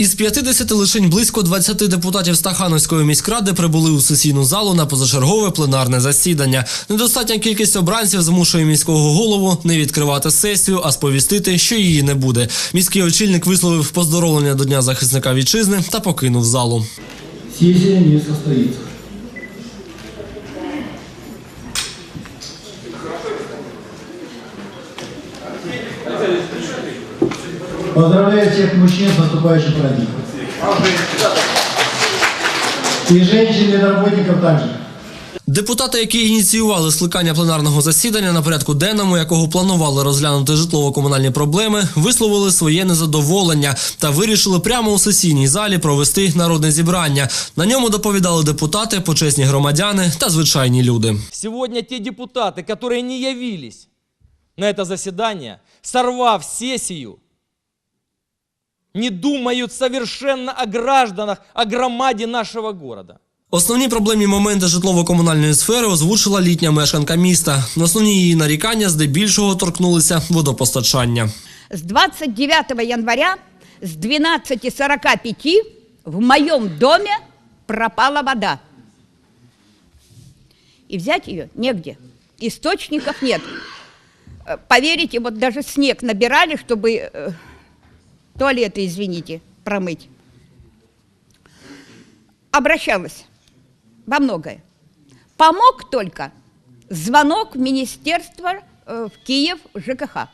Із 50 лишень близько 20 депутатів Стахановської міськради прибули у сесійну залу на позачергове пленарне засідання. Недостатня кількість обранців змушує міського голову не відкривати сесію, а сповістити, що її не буде. Міський очільник висловив поздоровлення до Дня захисника вітчизни та покинув залу. Сесія не состоится. Поздравляю всех мужчин с наступающим праздником. И женщин, и работников также. Депутати, які ініціювали скликання пленарного засідання на порядку денному, якого планували розглянути житлово-комунальні проблеми, висловили своє незадоволення та вирішили прямо у сесійній залі провести народне зібрання. На ньому доповідали депутати, почесні громадяни та звичайні люди. Сегодня те депутаты, которые не явились на это заседание, сорвав сессию, не думают совершенно о гражданах, о громаде нашего города. Основні проблемні моменти житлово-комунальної сфери озвучила літня мешканка міста. Основні її нарікання здебільшого торкнулися водопостачання. С 29 января с 12.45 в моем доме пропала вода. И взять ее негде. Источников нет. Э, Поверите, вот даже снег набирали, чтобы э, туалеты, извините, промыть. Обращалась во многое. Помог только звонок в министерство э, в Киев ЖКХ.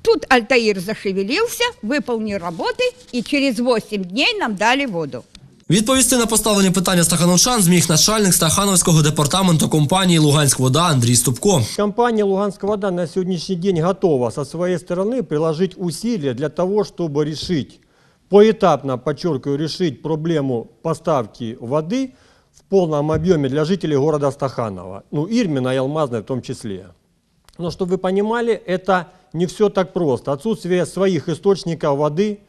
Тут Альтаир зашевелился, выполнил работы, и через 8 дней нам дали воду. Відповісти на поставлені питання стахановчан зміг начальник Стахановського департаменту компанії Луганськвода Андрій Ступко. Компания «Луганская вода» на сегодняшний день готова со своей стороны приложить усилия для того, чтобы решить, поэтапно, подчеркиваю, решить проблему поставки воды в полном объеме для жителей города Стаханова, ну, Ирмина и Алмазной в том числе. Но чтобы вы понимали, это не все так просто. Отсутствие своих источников воды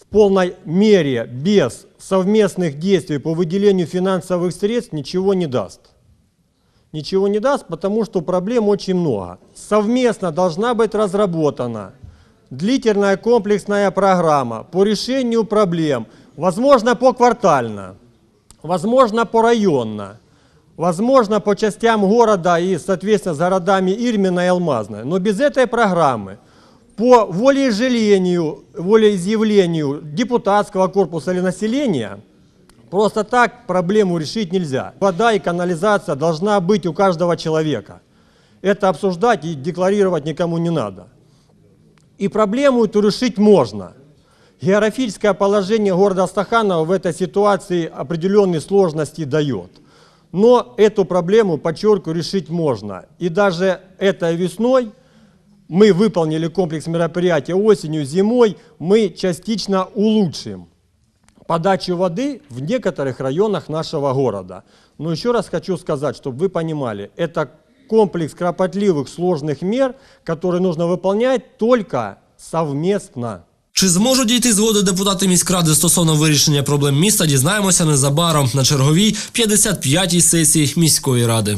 в полной мере без совместных действий по выделению финансовых средств ничего не даст ничего не даст, потому что проблем очень много. Совместно должна быть разработана длительная комплексная программа по решению проблем, возможно, поквартально, возможно, порайонно, возможно, по частям города и, соответственно, с городами Ирмина и Алмазной. Но без этой программы по волеизъявлению, волеизъявлению депутатского корпуса или населения Просто так проблему решить нельзя. Вода и канализация должна быть у каждого человека. Это обсуждать и декларировать никому не надо. И проблему эту решить можно. Географическое положение города Стаханова в этой ситуации определенные сложности дает. Но эту проблему, подчеркиваю, решить можно. И даже этой весной мы выполнили комплекс мероприятий осенью, зимой, мы частично улучшим подачу воды в некоторых районах нашего города. Но еще раз хочу сказать, чтобы вы понимали, это комплекс кропотливых, сложных мер, которые нужно выполнять только совместно. Чи зможуть дійти згоди депутати міськради стосовно вирішення проблем міста, дізнаємося незабаром на черговій 55-й сесії міської ради.